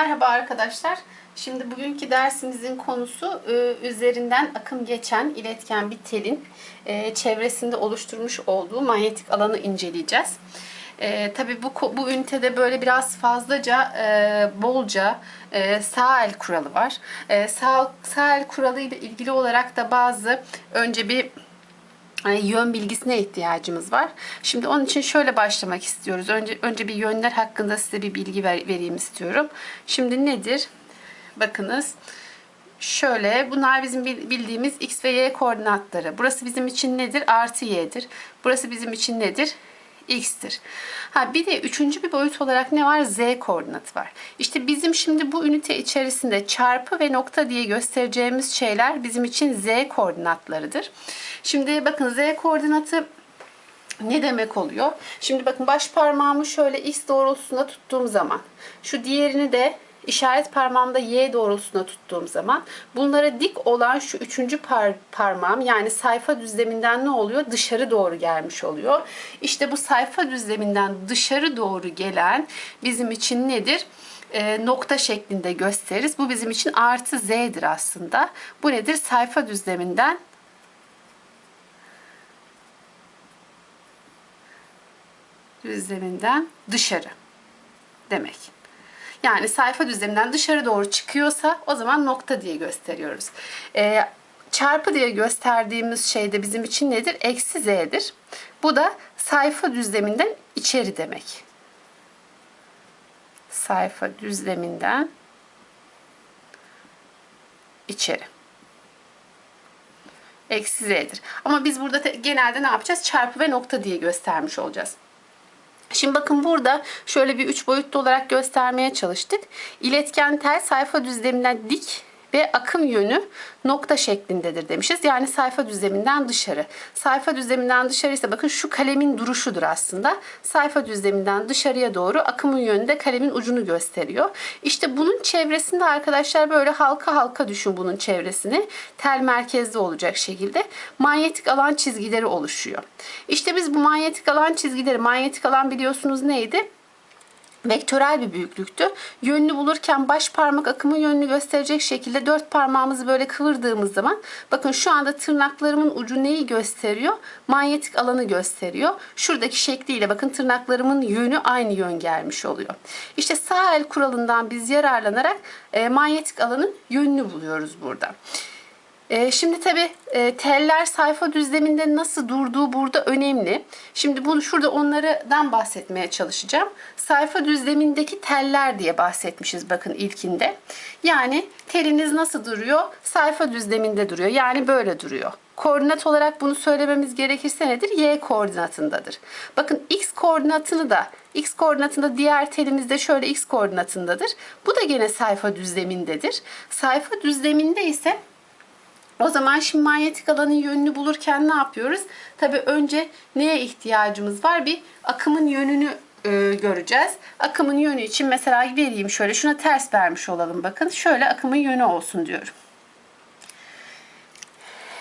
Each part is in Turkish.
Merhaba arkadaşlar. Şimdi bugünkü dersimizin konusu e, üzerinden akım geçen iletken bir telin e, çevresinde oluşturmuş olduğu manyetik alanı inceleyeceğiz. E, tabii bu bu ünitede böyle biraz fazlaca e, bolca e, sağ el kuralı var. E, sağ, sağ el kuralı ile ilgili olarak da bazı önce bir yön bilgisine ihtiyacımız var. Şimdi onun için şöyle başlamak istiyoruz. Önce önce bir yönler hakkında size bir bilgi ver- vereyim istiyorum. Şimdi nedir? Bakınız. Şöyle bunlar bizim bil- bildiğimiz x ve y koordinatları. Burası bizim için nedir? Artı y'dir. Burası bizim için nedir? X'tir. Ha bir de üçüncü bir boyut olarak ne var? Z koordinatı var. İşte bizim şimdi bu ünite içerisinde çarpı ve nokta diye göstereceğimiz şeyler bizim için z koordinatlarıdır. Şimdi bakın z koordinatı ne demek oluyor? Şimdi bakın baş parmağımı şöyle x doğrultusunda tuttuğum zaman, şu diğerini de işaret parmağımda y doğrultusunda tuttuğum zaman bunlara dik olan şu üçüncü par parmağım yani sayfa düzleminden ne oluyor? Dışarı doğru gelmiş oluyor. İşte bu sayfa düzleminden dışarı doğru gelen bizim için nedir? E, nokta şeklinde gösteririz. Bu bizim için artı z'dir aslında. Bu nedir? Sayfa düzleminden düzleminden dışarı demek. Yani sayfa düzleminden dışarı doğru çıkıyorsa o zaman nokta diye gösteriyoruz. Ee, çarpı diye gösterdiğimiz şey de bizim için nedir? Eksi z'dir. Bu da sayfa düzleminden içeri demek. Sayfa düzleminden içeri. Eksi z'dir. Ama biz burada genelde ne yapacağız? Çarpı ve nokta diye göstermiş olacağız. Şimdi bakın burada şöyle bir üç boyutlu olarak göstermeye çalıştık. İletken tel sayfa düzleminden dik ve akım yönü nokta şeklindedir demişiz. Yani sayfa düzleminden dışarı. Sayfa düzleminden dışarı ise bakın şu kalemin duruşudur aslında. Sayfa düzleminden dışarıya doğru akımın yönü de kalemin ucunu gösteriyor. İşte bunun çevresinde arkadaşlar böyle halka halka düşün bunun çevresini. Tel merkezde olacak şekilde manyetik alan çizgileri oluşuyor. İşte biz bu manyetik alan çizgileri, manyetik alan biliyorsunuz neydi? Vektörel bir büyüklüktü. Yönünü bulurken baş parmak akımın yönünü gösterecek şekilde dört parmağımızı böyle kıvırdığımız zaman bakın şu anda tırnaklarımın ucu neyi gösteriyor? Manyetik alanı gösteriyor. Şuradaki şekliyle bakın tırnaklarımın yönü aynı yön gelmiş oluyor. İşte sağ el kuralından biz yararlanarak e, manyetik alanın yönünü buluyoruz burada. Ee, şimdi tabi e, teller sayfa düzleminde nasıl durduğu burada önemli. Şimdi bunu şurada onlardan bahsetmeye çalışacağım. Sayfa düzlemindeki teller diye bahsetmişiz bakın ilkinde. Yani teliniz nasıl duruyor? Sayfa düzleminde duruyor. Yani böyle duruyor. Koordinat olarak bunu söylememiz gerekirse nedir? Y koordinatındadır. Bakın x koordinatını da x koordinatında diğer telimizde şöyle x koordinatındadır. Bu da gene sayfa düzlemindedir. Sayfa düzleminde ise o zaman şimdi manyetik alanın yönünü bulurken ne yapıyoruz? Tabii önce neye ihtiyacımız var? Bir akımın yönünü e, göreceğiz. Akımın yönü için mesela vereyim şöyle şuna ters vermiş olalım bakın. Şöyle akımın yönü olsun diyorum.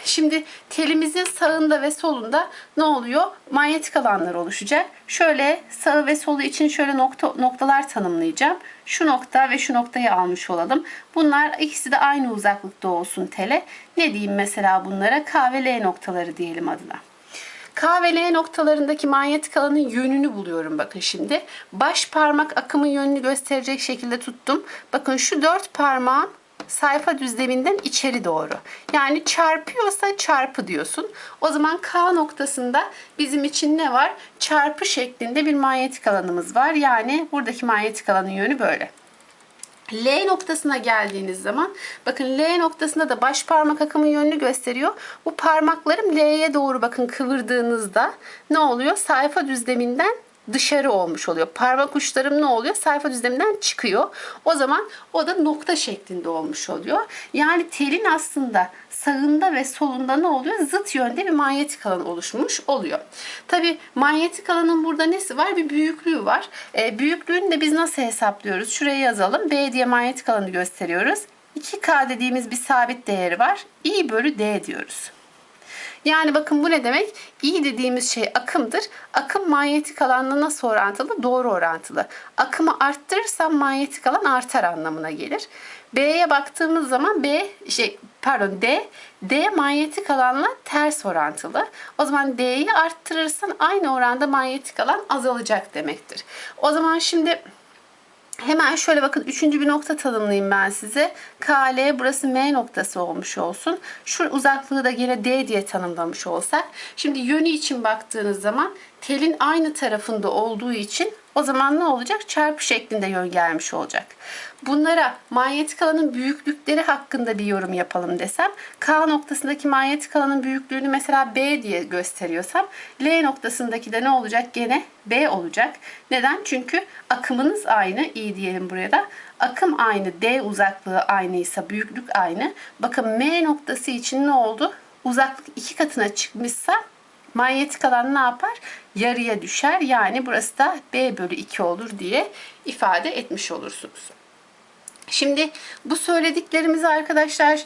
Şimdi telimizin sağında ve solunda ne oluyor? Manyetik alanlar oluşacak. Şöyle sağı ve solu için şöyle nokta, noktalar tanımlayacağım. Şu nokta ve şu noktayı almış olalım. Bunlar ikisi de aynı uzaklıkta olsun tele. Ne diyeyim mesela bunlara? K ve L noktaları diyelim adına. K ve L noktalarındaki manyetik alanın yönünü buluyorum bakın şimdi. Baş parmak akımın yönünü gösterecek şekilde tuttum. Bakın şu dört parmağın sayfa düzleminden içeri doğru. Yani çarpıyorsa çarpı diyorsun. O zaman K noktasında bizim için ne var? Çarpı şeklinde bir manyetik alanımız var. Yani buradaki manyetik alanın yönü böyle. L noktasına geldiğiniz zaman bakın L noktasında da baş parmak akımın yönünü gösteriyor. Bu parmaklarım L'ye doğru bakın kıvırdığınızda ne oluyor? Sayfa düzleminden dışarı olmuş oluyor. Parmak uçlarım ne oluyor? Sayfa düzleminden çıkıyor. O zaman o da nokta şeklinde olmuş oluyor. Yani telin aslında sağında ve solunda ne oluyor? Zıt yönde bir manyetik alan oluşmuş oluyor. Tabi manyetik alanın burada nesi var? Bir büyüklüğü var. E, büyüklüğünü de biz nasıl hesaplıyoruz? Şuraya yazalım. B diye manyetik alanı gösteriyoruz. 2K dediğimiz bir sabit değeri var. I bölü D diyoruz. Yani bakın bu ne demek? İ dediğimiz şey akımdır. Akım manyetik alanla nasıl orantılı? Doğru orantılı. Akımı arttırırsam manyetik alan artar anlamına gelir. B'ye baktığımız zaman B şey pardon D D manyetik alanla ters orantılı. O zaman D'yi arttırırsan aynı oranda manyetik alan azalacak demektir. O zaman şimdi Hemen şöyle bakın üçüncü bir nokta tanımlayayım ben size. KL burası M noktası olmuş olsun. Şu uzaklığı da yine D diye tanımlamış olsak. Şimdi yönü için baktığınız zaman telin aynı tarafında olduğu için o zaman ne olacak? Çarpı şeklinde yön gelmiş olacak. Bunlara manyetik alanın büyüklükleri hakkında bir yorum yapalım desem. K noktasındaki manyetik alanın büyüklüğünü mesela B diye gösteriyorsam L noktasındaki de ne olacak? Gene B olacak. Neden? Çünkü akımınız aynı. İyi diyelim buraya da. Akım aynı. D uzaklığı aynıysa büyüklük aynı. Bakın M noktası için ne oldu? Uzaklık iki katına çıkmışsa manyetik alan ne yapar? Yarıya düşer. Yani burası da B bölü 2 olur diye ifade etmiş olursunuz. Şimdi bu söylediklerimizi arkadaşlar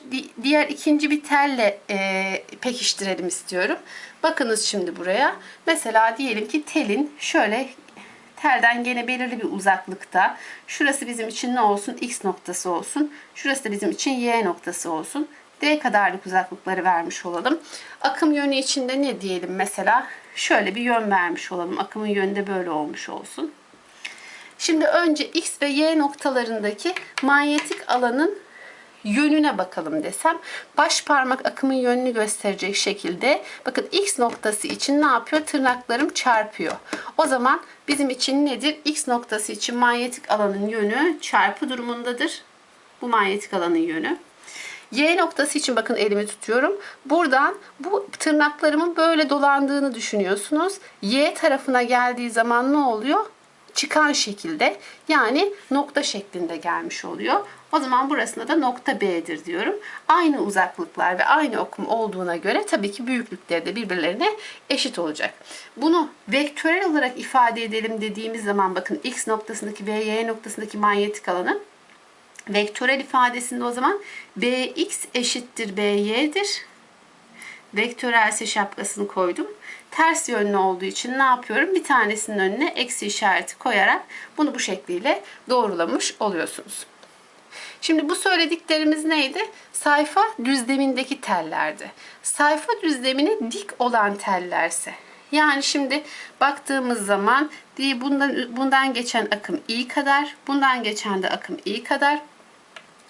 diğer ikinci bir telle e, pekiştirelim istiyorum. Bakınız şimdi buraya. Mesela diyelim ki telin şöyle telden gene belirli bir uzaklıkta. Şurası bizim için ne olsun? X noktası olsun. Şurası da bizim için Y noktası olsun. D kadarlık uzaklıkları vermiş olalım. Akım yönü içinde ne diyelim mesela? Şöyle bir yön vermiş olalım. Akımın yönü de böyle olmuş olsun. Şimdi önce X ve Y noktalarındaki manyetik alanın yönüne bakalım desem baş parmak akımın yönünü gösterecek şekilde bakın X noktası için ne yapıyor? Tırnaklarım çarpıyor. O zaman bizim için nedir? X noktası için manyetik alanın yönü çarpı durumundadır. Bu manyetik alanın yönü. Y noktası için bakın elimi tutuyorum. Buradan bu tırnaklarımın böyle dolandığını düşünüyorsunuz. Y tarafına geldiği zaman ne oluyor? çıkan şekilde yani nokta şeklinde gelmiş oluyor. O zaman burasına da nokta B'dir diyorum. Aynı uzaklıklar ve aynı okum olduğuna göre tabii ki büyüklükleri de birbirlerine eşit olacak. Bunu vektörel olarak ifade edelim dediğimiz zaman bakın X noktasındaki ve Y noktasındaki manyetik alanı vektörel ifadesinde o zaman Bx eşittir By'dir. Vektörelse şapkasını koydum ters yönlü olduğu için ne yapıyorum? Bir tanesinin önüne eksi işareti koyarak bunu bu şekliyle doğrulamış oluyorsunuz. Şimdi bu söylediklerimiz neydi? Sayfa düzlemindeki tellerdi. Sayfa düzlemine dik olan tellerse yani şimdi baktığımız zaman bundan, bundan geçen akım i kadar, bundan geçen de akım i kadar.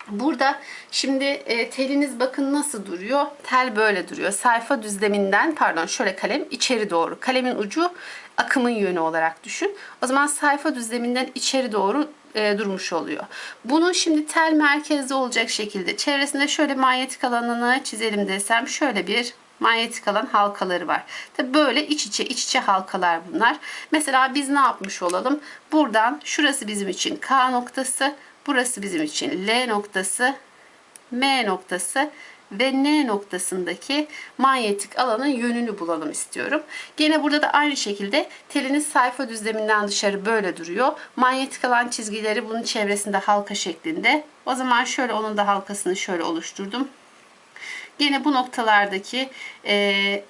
Burada şimdi e, teliniz bakın nasıl duruyor. Tel böyle duruyor. Sayfa düzleminden pardon şöyle kalem içeri doğru. Kalemin ucu akımın yönü olarak düşün. O zaman sayfa düzleminden içeri doğru e, durmuş oluyor. Bunu şimdi tel merkezde olacak şekilde çevresinde şöyle manyetik alanını çizelim desem şöyle bir manyetik alan halkaları var. Tabi böyle iç içe iç içe halkalar bunlar. Mesela biz ne yapmış olalım? Buradan şurası bizim için K noktası. Burası bizim için L noktası, M noktası ve N noktasındaki manyetik alanın yönünü bulalım istiyorum. Gene burada da aynı şekilde teliniz sayfa düzleminden dışarı böyle duruyor. Manyetik alan çizgileri bunun çevresinde halka şeklinde. O zaman şöyle onun da halkasını şöyle oluşturdum. Gene bu noktalardaki e,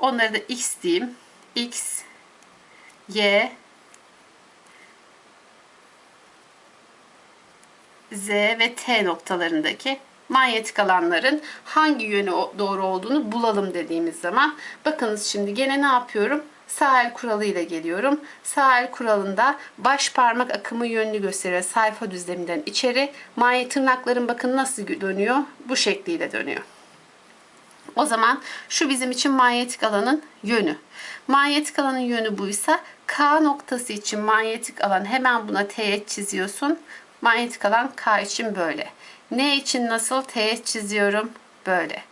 onları da X diyeyim. X, Y, Z ve T noktalarındaki manyetik alanların hangi yöne doğru olduğunu bulalım dediğimiz zaman bakınız şimdi gene ne yapıyorum? Sağ el kuralıyla geliyorum. Sağ el kuralında baş parmak akımı yönünü gösteriyor. Sayfa düzleminden içeri. Manye tırnakların bakın nasıl dönüyor? Bu şekliyle dönüyor. O zaman şu bizim için manyetik alanın yönü. Manyetik alanın yönü buysa K noktası için manyetik alan hemen buna teğet çiziyorsun. Manyetik alan K için böyle. N için nasıl teğet çiziyorum? Böyle.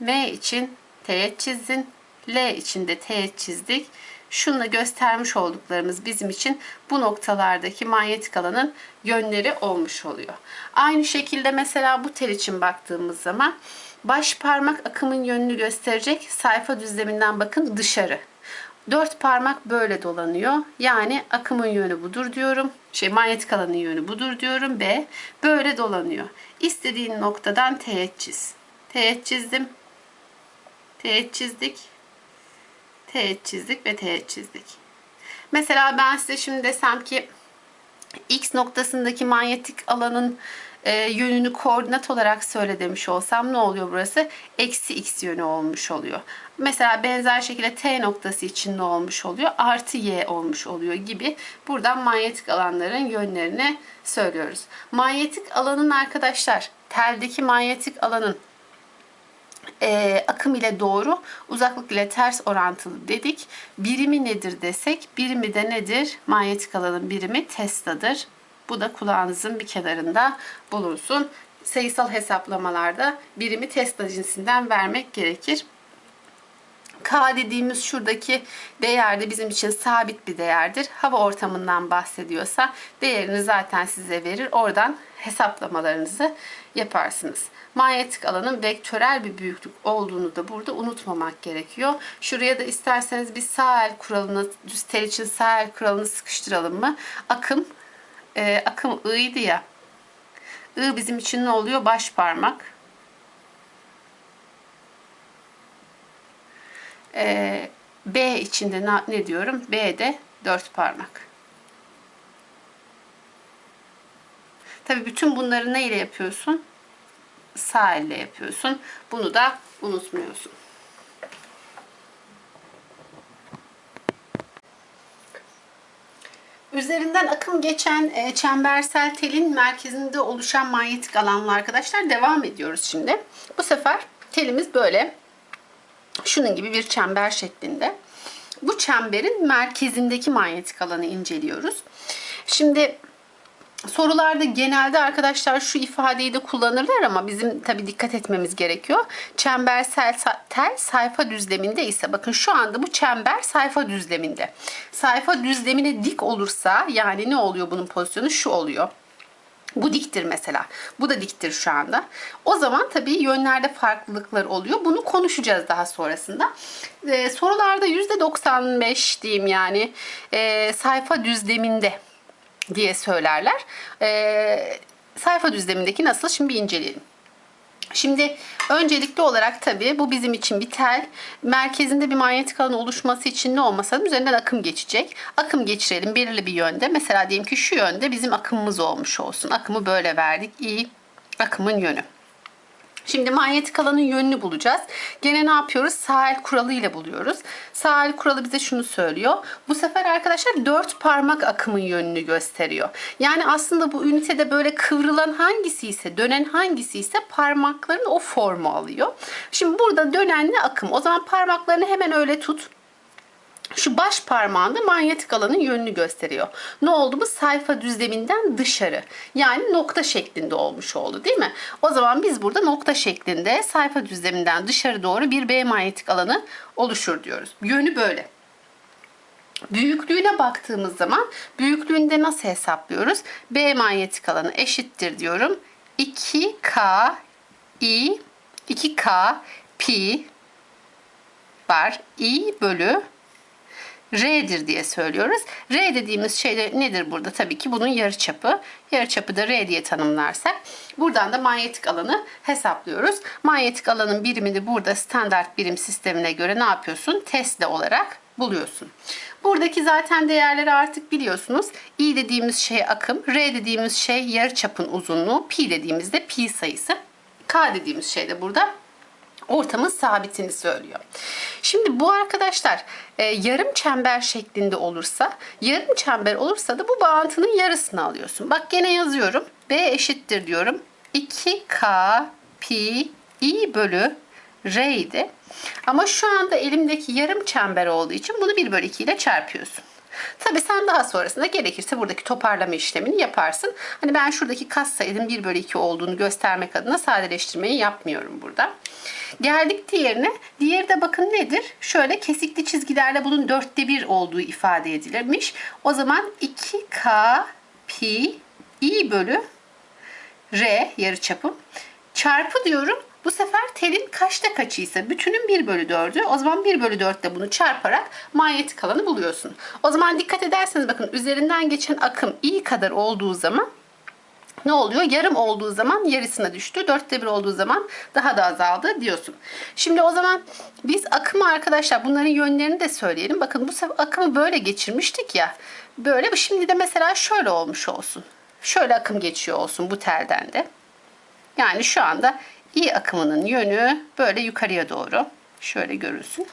M için teğet çizdin. L için de teğet çizdik. Şunla göstermiş olduklarımız bizim için bu noktalardaki manyetik alanın yönleri olmuş oluyor. Aynı şekilde mesela bu tel için baktığımız zaman baş parmak akımın yönünü gösterecek sayfa düzleminden bakın dışarı. Dört parmak böyle dolanıyor. Yani akımın yönü budur diyorum. Şey manyetik alanın yönü budur diyorum. B böyle dolanıyor. İstediğin noktadan teğet çiz. Teğet çizdim. teğet çizdik. Teğet çizdik ve teğet çizdik. Mesela ben size şimdi desem ki X noktasındaki manyetik alanın e, yönünü koordinat olarak söyle demiş olsam ne oluyor burası? Eksi X yönü olmuş oluyor. Mesela benzer şekilde T noktası için ne olmuş oluyor? Artı Y olmuş oluyor gibi. Buradan manyetik alanların yönlerini söylüyoruz. Manyetik alanın arkadaşlar, teldeki manyetik alanın e, akım ile doğru, uzaklık ile ters orantılı dedik. Birimi nedir desek, birimi de nedir? Manyetik alanın birimi Tesla'dır. Bu da kulağınızın bir kenarında bulunsun. Sayısal hesaplamalarda birimi Tesla cinsinden vermek gerekir. K dediğimiz şuradaki değer de bizim için sabit bir değerdir. Hava ortamından bahsediyorsa değerini zaten size verir. Oradan hesaplamalarınızı yaparsınız. Manyetik alanın vektörel bir büyüklük olduğunu da burada unutmamak gerekiyor. Şuraya da isterseniz bir sağ el kuralını, düz tel için sağ el kuralını sıkıştıralım mı? Akım, e, akım I'ydı ya. I bizim için ne oluyor? Baş parmak. E, B içinde ne, ne diyorum? B de dört parmak. Tabii bütün bunları ne ile yapıyorsun? Sağ elle yapıyorsun. Bunu da unutmuyorsun. Üzerinden akım geçen e, çembersel telin merkezinde oluşan manyetik alanla arkadaşlar devam ediyoruz şimdi. Bu sefer telimiz böyle şunun gibi bir çember şeklinde. Bu çemberin merkezindeki manyetik alanı inceliyoruz. Şimdi Sorularda genelde arkadaşlar şu ifadeyi de kullanırlar ama bizim tabi dikkat etmemiz gerekiyor. Çembersel tel sayfa düzleminde ise bakın şu anda bu çember sayfa düzleminde. Sayfa düzlemine dik olursa yani ne oluyor bunun pozisyonu şu oluyor. Bu diktir mesela. Bu da diktir şu anda. O zaman tabii yönlerde farklılıklar oluyor. Bunu konuşacağız daha sonrasında. Ee, sorularda %95 diyeyim yani e, sayfa düzleminde diye söylerler. E, sayfa düzlemindeki nasıl? Şimdi inceleyelim. Şimdi öncelikli olarak tabii bu bizim için bir tel. Merkezinde bir manyetik alan oluşması için ne olmasa da üzerinden akım geçecek. Akım geçirelim belirli bir yönde. Mesela diyelim ki şu yönde bizim akımımız olmuş olsun. Akımı böyle verdik. İyi akımın yönü. Şimdi manyetik alanın yönünü bulacağız. Gene ne yapıyoruz? Sahil kuralı ile buluyoruz. Sahil kuralı bize şunu söylüyor. Bu sefer arkadaşlar dört parmak akımın yönünü gösteriyor. Yani aslında bu ünitede böyle kıvrılan hangisi ise, dönen hangisi ise parmakların o formu alıyor. Şimdi burada dönenli akım. O zaman parmaklarını hemen öyle tut. Şu baş parmağında manyetik alanın yönünü gösteriyor. Ne oldu bu? Sayfa düzleminden dışarı. Yani nokta şeklinde olmuş oldu değil mi? O zaman biz burada nokta şeklinde sayfa düzleminden dışarı doğru bir B manyetik alanı oluşur diyoruz. Yönü böyle. Büyüklüğüne baktığımız zaman büyüklüğünde nasıl hesaplıyoruz? B manyetik alanı eşittir diyorum. 2K I 2K pi var. I bölü R'dir diye söylüyoruz. R dediğimiz şey de nedir burada? Tabii ki bunun yarıçapı. Yarıçapı da R diye tanımlarsak buradan da manyetik alanı hesaplıyoruz. Manyetik alanın birimini burada standart birim sistemine göre ne yapıyorsun? Tesla olarak buluyorsun. Buradaki zaten değerleri artık biliyorsunuz. I dediğimiz şey akım, R dediğimiz şey yarıçapın uzunluğu, pi dediğimizde pi sayısı. K dediğimiz şey de burada ortamın sabitini söylüyor. Şimdi bu arkadaşlar e, yarım çember şeklinde olursa, yarım çember olursa da bu bağıntının yarısını alıyorsun. Bak gene yazıyorum. B eşittir diyorum. 2K pi i bölü R idi. Ama şu anda elimdeki yarım çember olduğu için bunu 1 bölü 2 ile çarpıyorsun. Tabi sen daha sonrasında gerekirse buradaki toparlama işlemini yaparsın. Hani ben şuradaki kas sayının 1 bölü 2 olduğunu göstermek adına sadeleştirmeyi yapmıyorum burada. Geldik diğerine. Diğeri de bakın nedir? Şöyle kesikli çizgilerle bunun dörtte bir olduğu ifade edilirmiş. O zaman 2K pi i bölü R yarıçapım çarpı diyorum. Bu sefer telin kaçta kaçıysa bütünün 1 bölü 4'ü o zaman 1 bölü 4 ile bunu çarparak manyetik alanı buluyorsun. O zaman dikkat ederseniz bakın üzerinden geçen akım i kadar olduğu zaman ne oluyor? Yarım olduğu zaman yarısına düştü. Dörtte bir olduğu zaman daha da azaldı diyorsun. Şimdi o zaman biz akımı arkadaşlar bunların yönlerini de söyleyelim. Bakın bu sefer akımı böyle geçirmiştik ya. Böyle şimdi de mesela şöyle olmuş olsun. Şöyle akım geçiyor olsun bu telden de. Yani şu anda i akımının yönü böyle yukarıya doğru. Şöyle görülsün.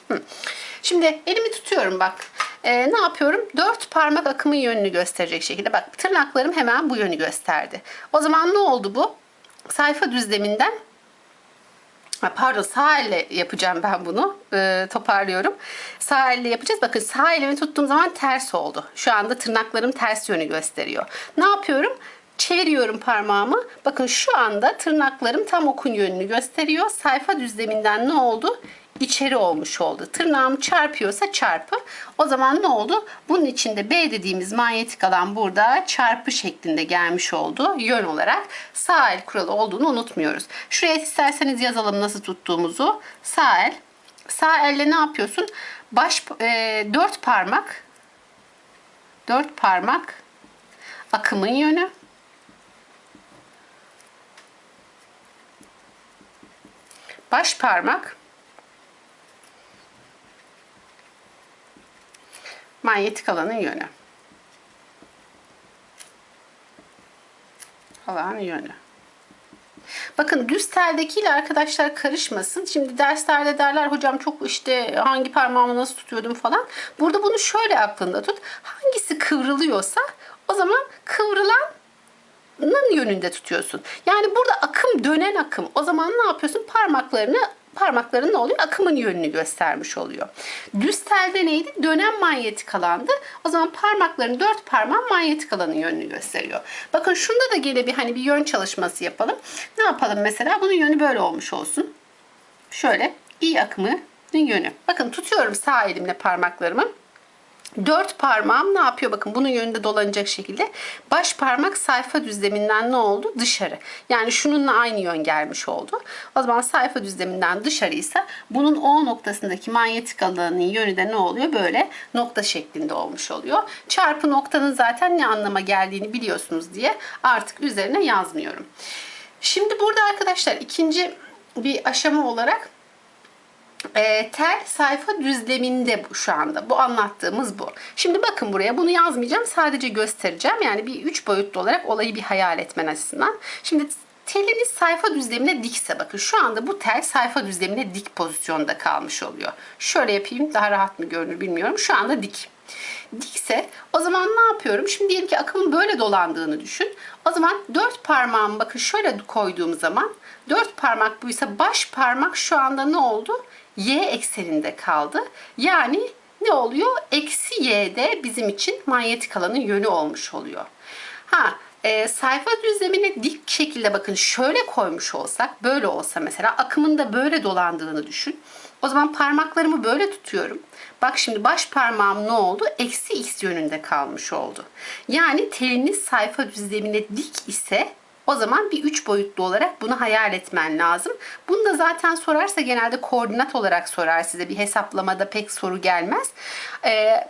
Şimdi elimi tutuyorum bak. Ee, ne yapıyorum? Dört parmak akımın yönünü gösterecek şekilde. Bak tırnaklarım hemen bu yönü gösterdi. O zaman ne oldu bu? Sayfa düzleminden Pardon sağ elle yapacağım ben bunu. Ee, toparlıyorum. Sağ elle yapacağız. Bakın sağ elimi tuttuğum zaman ters oldu. Şu anda tırnaklarım ters yönü gösteriyor. Ne yapıyorum? Çeviriyorum parmağımı. Bakın şu anda tırnaklarım tam okun yönünü gösteriyor. Sayfa düzleminden ne oldu? içeri olmuş oldu. Tırnağım çarpıyorsa çarpı. O zaman ne oldu? Bunun içinde B dediğimiz manyetik alan burada çarpı şeklinde gelmiş oldu. Yön olarak sağ el kuralı olduğunu unutmuyoruz. Şuraya isterseniz yazalım nasıl tuttuğumuzu. Sağ el. Sağ elle ne yapıyorsun? Baş e, dört parmak dört parmak akımın yönü. Baş parmak manyetik alanın yönü. Alan yönü. Bakın düz teldekiyle arkadaşlar karışmasın. Şimdi derslerde derler hocam çok işte hangi parmağımı nasıl tutuyordum falan. Burada bunu şöyle aklında tut. Hangisi kıvrılıyorsa o zaman kıvrılanın yönünde tutuyorsun. Yani burada akım dönen akım. O zaman ne yapıyorsun? Parmaklarını parmakların ne oluyor? Akımın yönünü göstermiş oluyor. Düz telde neydi? Dönen manyetik alandı. O zaman parmakların dört parmağın manyetik alanın yönünü gösteriyor. Bakın şunda da gene bir hani bir yön çalışması yapalım. Ne yapalım mesela? Bunun yönü böyle olmuş olsun. Şöyle i akımının yönü. Bakın tutuyorum sağ elimle parmaklarımı. Dört parmağım ne yapıyor? Bakın bunun yönünde dolanacak şekilde. Baş parmak sayfa düzleminden ne oldu? Dışarı. Yani şununla aynı yön gelmiş oldu. O zaman sayfa düzleminden dışarıysa bunun O noktasındaki manyetik alanının yönü de ne oluyor? Böyle nokta şeklinde olmuş oluyor. Çarpı noktanın zaten ne anlama geldiğini biliyorsunuz diye artık üzerine yazmıyorum. Şimdi burada arkadaşlar ikinci bir aşama olarak e, tel sayfa düzleminde bu şu anda. Bu anlattığımız bu. Şimdi bakın buraya bunu yazmayacağım. Sadece göstereceğim. Yani bir üç boyutlu olarak olayı bir hayal etmen açısından. Şimdi teliniz sayfa düzlemine dikse bakın şu anda bu tel sayfa düzlemine dik pozisyonda kalmış oluyor. Şöyle yapayım daha rahat mı görünür bilmiyorum. Şu anda dik. Dikse o zaman ne yapıyorum? Şimdi diyelim ki akımın böyle dolandığını düşün. O zaman dört parmağımı bakın şöyle koyduğum zaman dört parmak buysa baş parmak şu anda ne oldu? Y ekseninde kaldı. Yani ne oluyor? Eksi y'de bizim için manyetik alanın yönü olmuş oluyor. Ha e, sayfa düzlemine dik şekilde bakın şöyle koymuş olsak böyle olsa mesela akımın da böyle dolandığını düşün. O zaman parmaklarımı böyle tutuyorum. Bak şimdi baş parmağım ne oldu? Eksi x yönünde kalmış oldu. Yani teliniz sayfa düzlemine dik ise o zaman bir üç boyutlu olarak bunu hayal etmen lazım. Bunu da zaten sorarsa genelde koordinat olarak sorar size. Bir hesaplamada pek soru gelmez. Ee,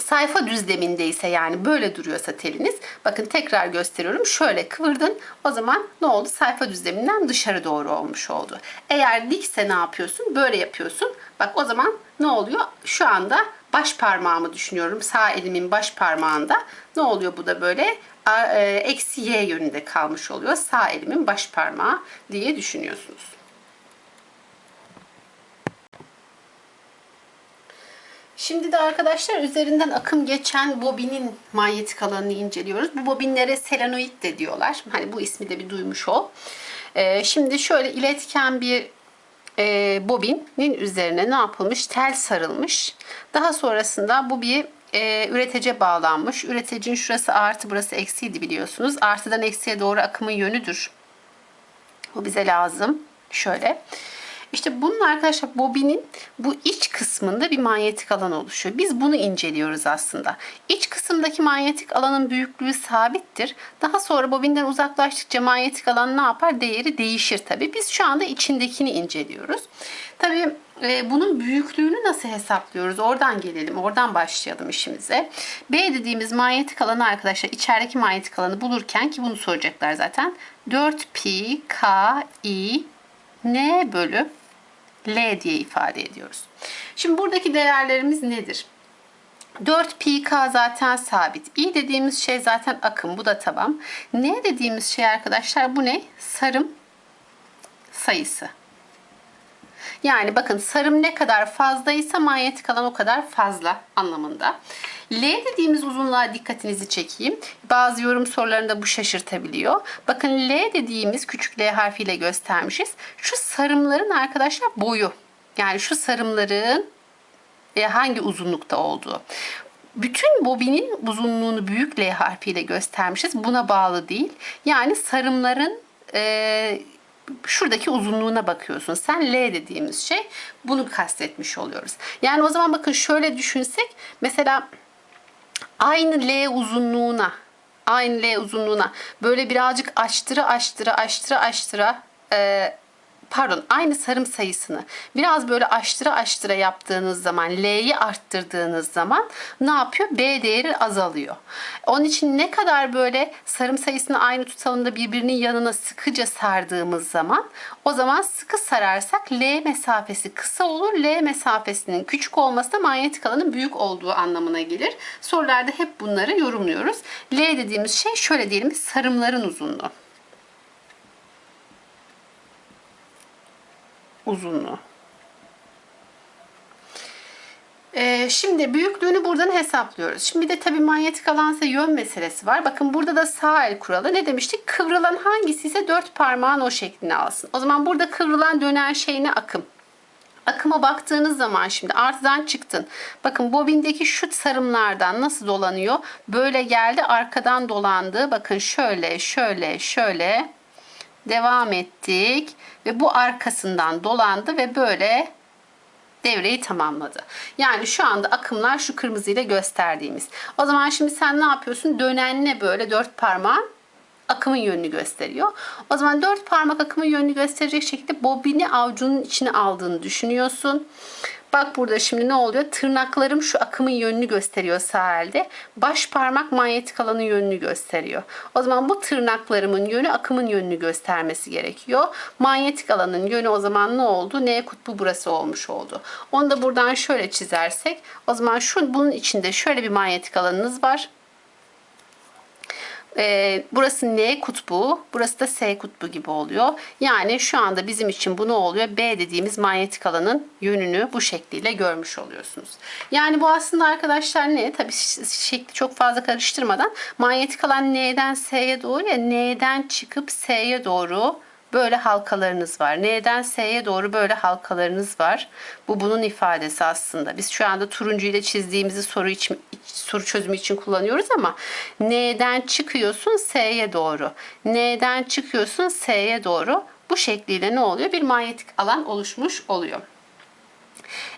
sayfa düzleminde ise yani böyle duruyorsa teliniz bakın tekrar gösteriyorum. Şöyle kıvırdın. O zaman ne oldu? Sayfa düzleminden dışarı doğru olmuş oldu. Eğer dikse ne yapıyorsun? Böyle yapıyorsun. Bak o zaman ne oluyor? Şu anda baş parmağımı düşünüyorum. Sağ elimin baş parmağında. Ne oluyor bu da böyle eksi y yönünde kalmış oluyor. Sağ elimin baş parmağı diye düşünüyorsunuz. Şimdi de arkadaşlar üzerinden akım geçen bobinin manyetik alanını inceliyoruz. Bu bobinlere selenoid de diyorlar. Hani bu ismi de bir duymuş ol. Ee, şimdi şöyle iletken bir e, bobinin üzerine ne yapılmış? Tel sarılmış. Daha sonrasında bu bir e, üretece bağlanmış. Üreticinin şurası artı burası eksiydi biliyorsunuz. Artıdan eksiye doğru akımın yönüdür. Bu bize lazım. Şöyle. İşte bunun arkadaşlar bobinin bu iç kısmında bir manyetik alan oluşuyor. Biz bunu inceliyoruz aslında. İç kısımdaki manyetik alanın büyüklüğü sabittir. Daha sonra bobinden uzaklaştıkça manyetik alan ne yapar? Değeri değişir tabii. Biz şu anda içindekini inceliyoruz. Tabii e, bunun büyüklüğünü nasıl hesaplıyoruz? Oradan gelelim. Oradan başlayalım işimize. B dediğimiz manyetik alanı arkadaşlar içerideki manyetik alanı bulurken ki bunu soracaklar zaten. 4 pi k i n bölü L diye ifade ediyoruz. Şimdi buradaki değerlerimiz nedir? 4 pi k zaten sabit. I dediğimiz şey zaten akım. Bu da tamam. N dediğimiz şey arkadaşlar bu ne? Sarım sayısı. Yani bakın sarım ne kadar fazlaysa manyetik alan o kadar fazla anlamında. L dediğimiz uzunluğa dikkatinizi çekeyim. Bazı yorum sorularında bu şaşırtabiliyor. Bakın L dediğimiz küçük L harfiyle göstermişiz. Şu sarımların arkadaşlar boyu. Yani şu sarımların e, hangi uzunlukta olduğu. Bütün bobinin uzunluğunu büyük L harfiyle göstermişiz. Buna bağlı değil. Yani sarımların e, şuradaki uzunluğuna bakıyorsun. Sen L dediğimiz şey bunu kastetmiş oluyoruz. Yani o zaman bakın şöyle düşünsek mesela aynı L uzunluğuna aynı L uzunluğuna. Böyle birazcık açtıra açtıra açtıra açtıra e, pardon aynı sarım sayısını biraz böyle aştıra aştıra yaptığınız zaman L'yi arttırdığınız zaman ne yapıyor? B değeri azalıyor. Onun için ne kadar böyle sarım sayısını aynı tutalım da birbirinin yanına sıkıca sardığımız zaman o zaman sıkı sararsak L mesafesi kısa olur. L mesafesinin küçük olması da manyetik alanın büyük olduğu anlamına gelir. Sorularda hep bunları yorumluyoruz. L dediğimiz şey şöyle diyelim sarımların uzunluğu. Uzunluğu. Ee, şimdi büyüklüğünü buradan hesaplıyoruz. Şimdi de tabii manyetik alansa yön meselesi var. Bakın burada da sağ el kuralı. Ne demiştik? Kıvrılan hangisi ise dört parmağın o şeklini alsın. O zaman burada kıvrılan dönen şey ne? Akım. Akıma baktığınız zaman şimdi artıdan çıktın. Bakın bobindeki şu sarımlardan nasıl dolanıyor? Böyle geldi arkadan dolandı. Bakın şöyle şöyle şöyle devam ettik ve bu arkasından dolandı ve böyle devreyi tamamladı. Yani şu anda akımlar şu kırmızıyla gösterdiğimiz. O zaman şimdi sen ne yapıyorsun? Dönenle böyle dört parmağın akımın yönünü gösteriyor. O zaman dört parmak akımın yönünü gösterecek şekilde bobini avucunun içine aldığını düşünüyorsun. Bak burada şimdi ne oluyor? Tırnaklarım şu akımın yönünü gösteriyor sağ elde. Baş parmak manyetik alanın yönünü gösteriyor. O zaman bu tırnaklarımın yönü akımın yönünü göstermesi gerekiyor. Manyetik alanın yönü o zaman ne oldu? N kutbu burası olmuş oldu. Onu da buradan şöyle çizersek o zaman şu bunun içinde şöyle bir manyetik alanınız var. E, burası N kutbu, burası da S kutbu gibi oluyor. Yani şu anda bizim için bu ne oluyor? B dediğimiz manyetik alanın yönünü bu şekliyle görmüş oluyorsunuz. Yani bu aslında arkadaşlar ne? Tabii şekli çok fazla karıştırmadan manyetik alan N'den S'ye doğru ya N'den çıkıp S'ye doğru böyle halkalarınız var. N'den S'ye doğru böyle halkalarınız var. Bu bunun ifadesi aslında. Biz şu anda turuncu ile çizdiğimizi soru için soru çözümü için kullanıyoruz ama N'den çıkıyorsun S'ye doğru. N'den çıkıyorsun S'ye doğru. Bu şekliyle ne oluyor? Bir manyetik alan oluşmuş oluyor.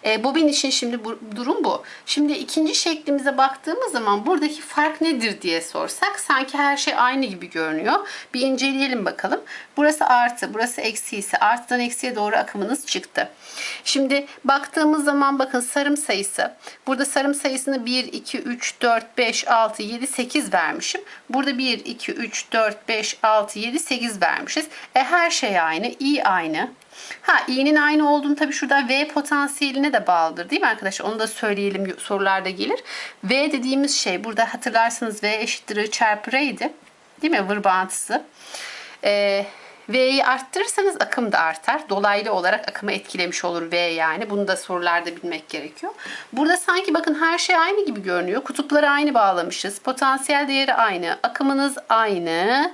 E, bobin için şimdi bu, durum bu. Şimdi ikinci şeklimize baktığımız zaman buradaki fark nedir diye sorsak sanki her şey aynı gibi görünüyor. Bir inceleyelim bakalım. Burası artı, burası eksi ise artıdan eksiye doğru akımınız çıktı. Şimdi baktığımız zaman bakın sarım sayısı. Burada sarım sayısını 1, 2, 3, 4, 5, 6, 7, 8 vermişim. Burada 1, 2, 3, 4, 5, 6, 7, 8 vermişiz. E her şey aynı. i aynı. Ha i'nin aynı olduğunu tabii şurada v potansiyeline de bağlıdır değil mi arkadaşlar? Onu da söyleyelim sorularda gelir. V dediğimiz şey burada hatırlarsanız v eşittir I çarpı r'ydi. Değil mi? Vır bağıntısı. Ee, V'yi arttırırsanız akım da artar. Dolaylı olarak akımı etkilemiş olur V yani. Bunu da sorularda bilmek gerekiyor. Burada sanki bakın her şey aynı gibi görünüyor. Kutupları aynı bağlamışız. Potansiyel değeri aynı. Akımınız aynı.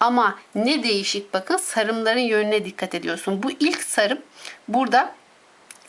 Ama ne değişik bakın sarımların yönüne dikkat ediyorsun. Bu ilk sarım burada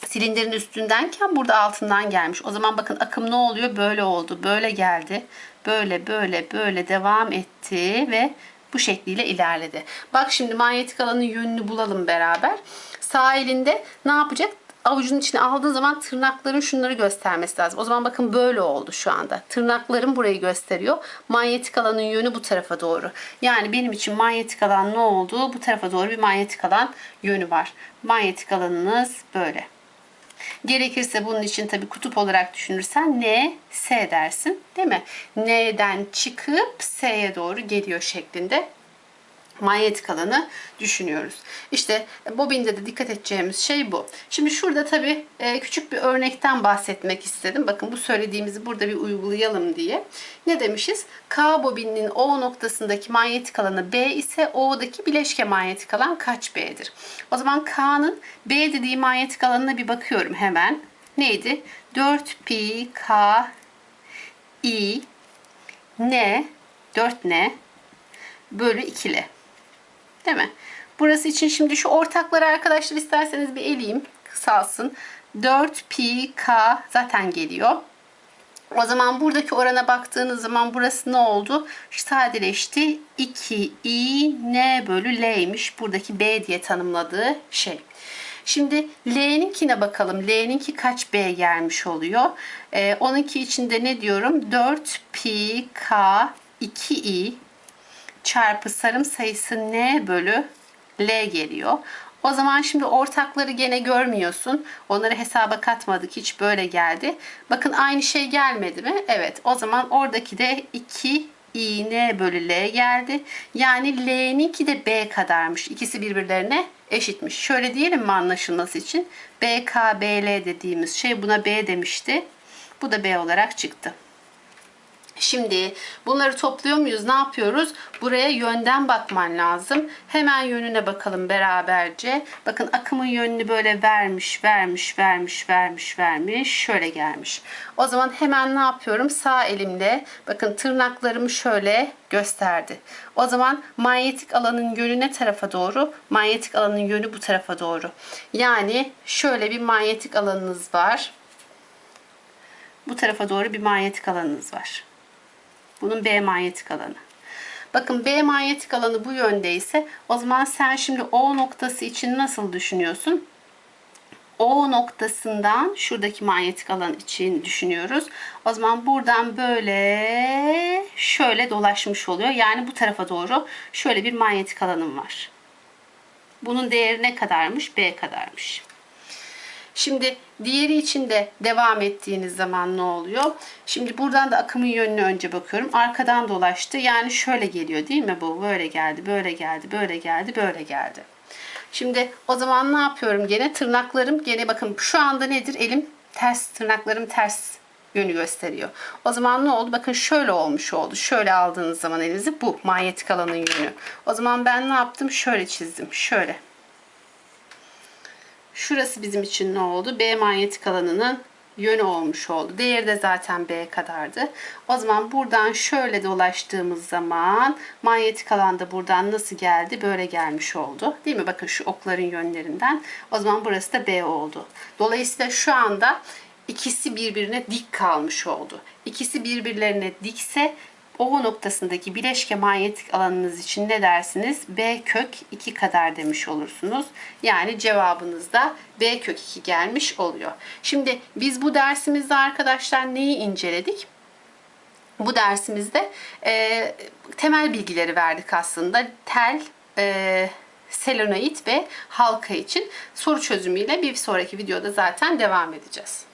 silindirin üstündenken burada altından gelmiş. O zaman bakın akım ne oluyor? Böyle oldu. Böyle geldi. Böyle böyle böyle devam etti ve Bu şekliyle ilerledi. Bak şimdi manyetik alanın yönünü bulalım beraber. Sağ elinde ne yapacak? Avucunun içine aldığın zaman tırnakların şunları göstermesi lazım. O zaman bakın böyle oldu şu anda. Tırnaklarım burayı gösteriyor. Manyetik alanın yönü bu tarafa doğru. Yani benim için manyetik alan ne oldu? Bu tarafa doğru bir manyetik alan yönü var. Manyetik alanınız böyle. Gerekirse bunun için tabii kutup olarak düşünürsen N, S dersin. Değil mi? N'den çıkıp S'ye doğru geliyor şeklinde manyetik alanı düşünüyoruz. İşte bobinde de dikkat edeceğimiz şey bu. Şimdi şurada tabii e, küçük bir örnekten bahsetmek istedim. Bakın bu söylediğimizi burada bir uygulayalım diye. Ne demişiz? K bobininin O noktasındaki manyetik alanı B ise O'daki bileşke manyetik alan kaç B'dir? O zaman K'nın B dediği manyetik alanına bir bakıyorum hemen. Neydi? 4 pi K I N 4N bölü 2'li. Değil mi? Burası için şimdi şu ortakları arkadaşlar isterseniz bir eleyeyim. Kısalsın. 4 pi k zaten geliyor. O zaman buradaki orana baktığınız zaman burası ne oldu? Sadeleşti. 2 i n bölü l'ymiş. Buradaki b diye tanımladığı şey. Şimdi L'ninkine bakalım. L'ninki kaç B gelmiş oluyor? Ee, onunki içinde ne diyorum? 4 pi k 2 i çarpı sarım sayısı n bölü l geliyor. O zaman şimdi ortakları gene görmüyorsun. Onları hesaba katmadık. Hiç böyle geldi. Bakın aynı şey gelmedi mi? Evet. O zaman oradaki de 2 i n bölü l geldi. Yani l'ninki de b kadarmış. İkisi birbirlerine eşitmiş. Şöyle diyelim mi anlaşılması için? bk bl dediğimiz şey buna b demişti. Bu da b olarak çıktı. Şimdi bunları topluyor muyuz? Ne yapıyoruz? Buraya yönden bakman lazım. Hemen yönüne bakalım beraberce. Bakın akımın yönünü böyle vermiş, vermiş, vermiş, vermiş, vermiş. Şöyle gelmiş. O zaman hemen ne yapıyorum? Sağ elimle bakın tırnaklarımı şöyle gösterdi. O zaman manyetik alanın yönü ne tarafa doğru? Manyetik alanın yönü bu tarafa doğru. Yani şöyle bir manyetik alanınız var. Bu tarafa doğru bir manyetik alanınız var. Bunun B manyetik alanı. Bakın B manyetik alanı bu yöndeyse o zaman sen şimdi O noktası için nasıl düşünüyorsun? O noktasından şuradaki manyetik alan için düşünüyoruz. O zaman buradan böyle şöyle dolaşmış oluyor. Yani bu tarafa doğru şöyle bir manyetik alanım var. Bunun değeri ne kadarmış? B kadarmış. Şimdi diğeri için de devam ettiğiniz zaman ne oluyor? Şimdi buradan da akımın yönüne önce bakıyorum. Arkadan dolaştı. Yani şöyle geliyor değil mi bu? Böyle geldi, böyle geldi, böyle geldi, böyle geldi. Şimdi o zaman ne yapıyorum? Gene tırnaklarım gene bakın şu anda nedir? Elim ters, tırnaklarım ters yönü gösteriyor. O zaman ne oldu? Bakın şöyle olmuş oldu. Şöyle aldığınız zaman elinizi bu manyetik alanın yönü. O zaman ben ne yaptım? Şöyle çizdim. Şöyle. Şurası bizim için ne oldu? B manyetik alanının yönü olmuş oldu. Değeri de zaten B kadardı. O zaman buradan şöyle dolaştığımız zaman manyetik alanda buradan nasıl geldi? Böyle gelmiş oldu. Değil mi? Bakın şu okların yönlerinden. O zaman burası da B oldu. Dolayısıyla şu anda ikisi birbirine dik kalmış oldu. İkisi birbirlerine dikse o noktasındaki bileşke manyetik alanınız için ne dersiniz? B kök 2 kadar demiş olursunuz. Yani cevabınız da B kök 2 gelmiş oluyor. Şimdi biz bu dersimizde arkadaşlar neyi inceledik? Bu dersimizde e, temel bilgileri verdik aslında. Tel, e, selenoid ve halka için soru çözümüyle bir sonraki videoda zaten devam edeceğiz.